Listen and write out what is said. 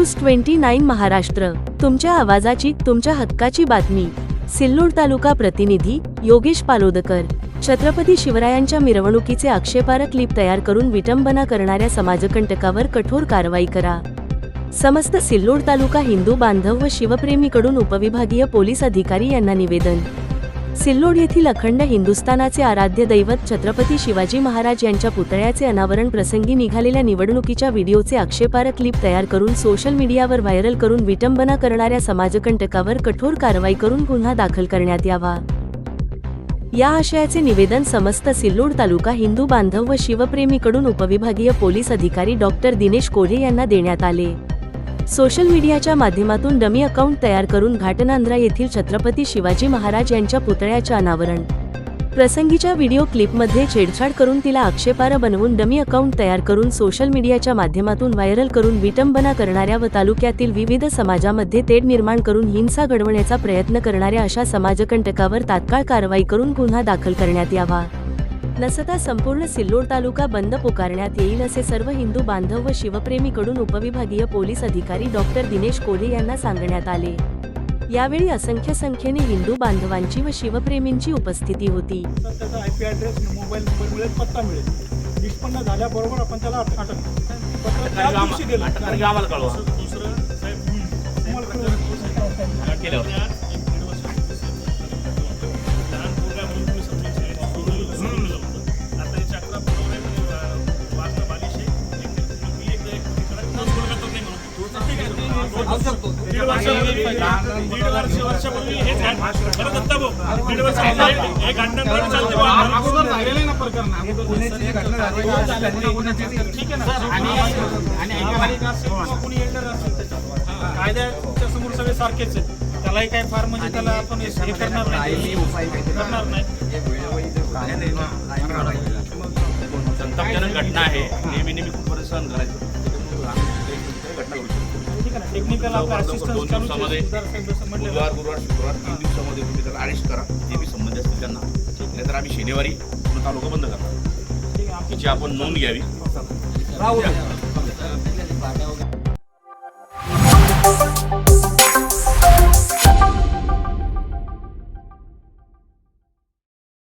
News twenty nine Maharashtra. तुमच्या आवाजाची तुमच्या हक्काची बातमी. सिल्लोड तालुका प्रतिनिधी योगेश पालोदकर. छत्रपती शिवरायांच्या मिरवणुकीचे आक्षेपार्ह क्लिप तयार करून विटंबना करणाऱ्या समाजकंटकावर कठोर कारवाई करा. समस्त सिल्लोड तालुका हिंदू बांधव व शिवप्रेमीकडून उपविभागीय पोलीस अधिकारी यांना निवेदन. सिल्लोड येथील अखंड हिंदुस्थानाचे आराध्य दैवत छत्रपती शिवाजी महाराज यांच्या पुतळ्याचे अनावरण प्रसंगी निघालेल्या निवडणुकीच्या व्हिडिओचे आक्षेपार्ह क्लिप तयार करून सोशल मीडियावर व्हायरल करून विटंबना करणाऱ्या समाजकंटकावर कठोर कारवाई करून गुन्हा दाखल करण्यात यावा. या आशयाचे निवेदन समस्त सिल्लोड तालुका हिंदू बांधव व शिवप्रेमीकडून उपविभागीय पोलीस अधिकारी डॉक्टर दिनेश कोल्हे यांना देण्यात आले. सोशल मीडियाच्या माध्यमातून डमी अकाउंट तयार करून घाटनांद्रा येथील छत्रपती शिवाजी महाराज यांच्या पुतळ्याचे अनावरण. प्रसंगीच्या व्हिडिओ क्लिपमध्ये छेडछाड करून तिला आक्षेपार्ह बनवून डमी अकाउंट तयार करून सोशल मीडियाच्या माध्यमातून व्हायरल करून विटंबना करणाऱ्या व तालुक्यातील विविध समाजामध्ये तेढ निर्माण करून हिंसा घडवण्याचा प्रयत्न करणाऱ्या अशा समाजकंटकावर तात्काळ कारवाई करून गुन्हा दाखल करण्यात यावा. नसता संपूर्ण सिल्लोड तालुका बंद पुकारण्यात येईल असे सर्व हिंदू बांधव व शिवप्रेमीकडून उपविभागीय पोलीस अधिकारी डॉक्टर दिनेश कोल्हे यांना सांगण्यात आले. यावेळी असंख्य संख्येने हिंदू बांधवांची व शिवप्रेमींची उपस्थिती होती. तर त्याचा I P address mobile number मिळेल पत्ता मिळेल. निष्पन्न झाल्याबरोबर आपण त्याला अटक दुसरं दीड वर्ष वर्षापूर्वी हे दत्ता भाऊ, दीड हे चालते ना प्रकरण ठीक आहे ना आणि असेल कायद्याच्या समोर सगळे सारखेच आहेत त्यालाही काय फार म्हणजे त्याला आपण हे करणार नाही करणार नाही संतापजनक घटना आहे. नेहमी नेहमी खूप बरं करायचं टेक्निकल आपलं लवकर असिस्टन्स दोन चालू दिवसामध्ये बुधवार गुरुवार शुक्रवार तीन दिवसामध्ये तुम्ही त्याला अरेस्ट करा. जे बी संबंध असतील त्यांना. नाहीतर आम्ही शनिवारी पूर्ण तालुका बंद करणार. तिची आपण नोंद घ्यावी. राहुल.